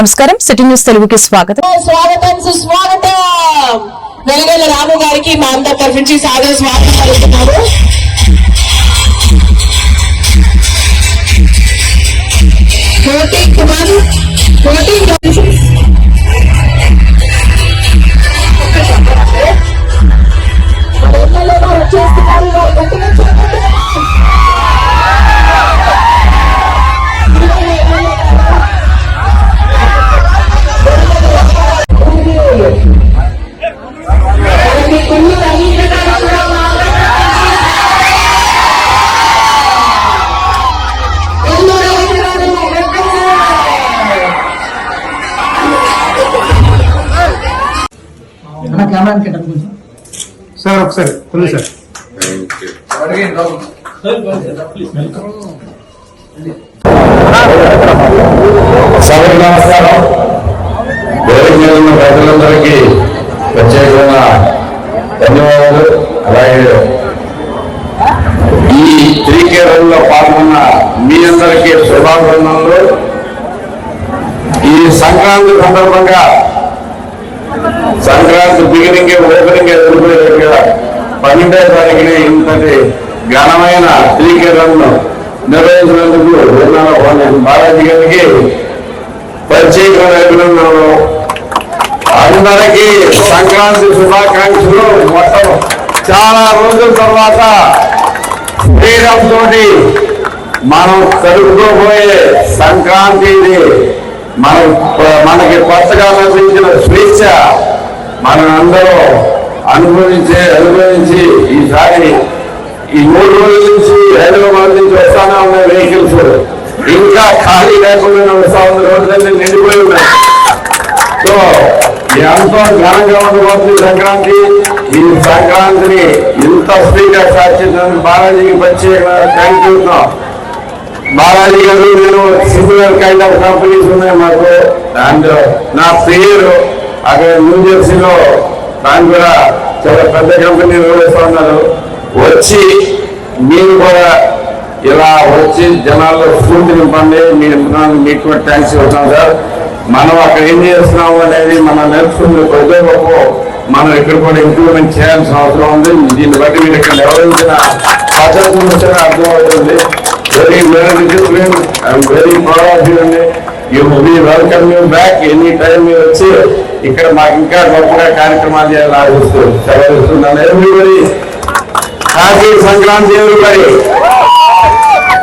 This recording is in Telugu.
నమస్కారం. సిటీ న్యూస్ తెలుగుకి స్వాగతం. స్వాగతం సుస్వాగతం. వెలుగల రాము గారికి మా అందరి తరఫు నుంచి సాదర స్వాగతం అన్న కెమెరా వెనకెట్టండి కొంచెం. సార్ ఒకసారి ఉంది సార్. నమస్కారం ప్రజలందరికీ ప్రత్యేకమైన ధన్యవాదాలు అలాగే ఈ త్రీకేరంలో పాల్గొన్న మీ అందరికీ శుభాభినందనలు ఈ సంక్రాంతి సందర్భంగా సంక్రాంతి బిగినింగ్ ఓపెనింగ్ ఎదుర్కొనేట్టుగా పన్నెండో తారీఖున ఇంతటి ఘనమైన శ్రీకరణను నిర్వహించినందుకు విన్నాను బాలాజీ గారికి ప్రత్యేకమైన అభినందనలు. అందరికీ సంక్రాంతి శుభాకాంక్షలు. మొత్తం చాలా రోజుల తర్వాత ఫ్రీడమ్ తోటి మనం జరుపుకోబోయే సంక్రాంతిని మన మనకి కొత్తగా లభించిన స్వేచ్ఛ మనందరూ అందరూ అనుభవించే అనుభవించి ఈసారి ఈ మూడు రోజుల నుంచి హైదరాబాద్ నుంచి వస్తానే ఉన్నాయి వెహికల్స్ ఇంకా ఖాళీ లేకుండా వస్తా ఉన్న రోడ్లన్నీ నిండిపోయి ఉన్నాయి. సో ఎంతో ఘనంగా ఉండబోతుంది సంక్రాంతి ఈ సంక్రాంతిని ఇంత స్పీడ్గా సాధించినందుకు బాలాజీకి ప్రత్యేక థ్యాంక్ యూ బాలాజీ గారు నేను సిమిలర్ కైండ్ ఆఫ్ కంపెనీస్ ఉన్నాయి మాకు. అండ్ నా పేరు అక్కడ న్యూజెర్సీలో దాన్ని కూడా చాలా పెద్ద కంపెనీ నిర్వహిస్తూ ఉన్నారు వచ్చి మీరు కూడా ఇలా వచ్చి జనాల్లో స్ఫూర్తి నింపండి మీ మీకు ట్యాంక్స్ ఇస్తున్నాం సార్. మనం అక్కడ ఏం చేస్తున్నాము అనేది మనం నేర్చుకునే ప్రతి గొప్ప మనం ఇక్కడ కూడా ఇంప్లిమెంట్ చేయాల్సిన అవసరం ఉంది. దీన్ని బట్టి మీరు ఇక్కడ నిర్వహించిన పద్ధతి వచ్చారో అర్థమవుతుంది. Very very discipline I'm very proud of you అండి you welcome you back any time మీరు వచ్చి ఇక్కడ మాకు ఇంకా గొప్పగా కార్యక్రమాలు చేయాలని ఆశిస్తూ సెలవు ఇస్తున్నాను హ్యాపీ సంక్రాంతి ఎవరిబడి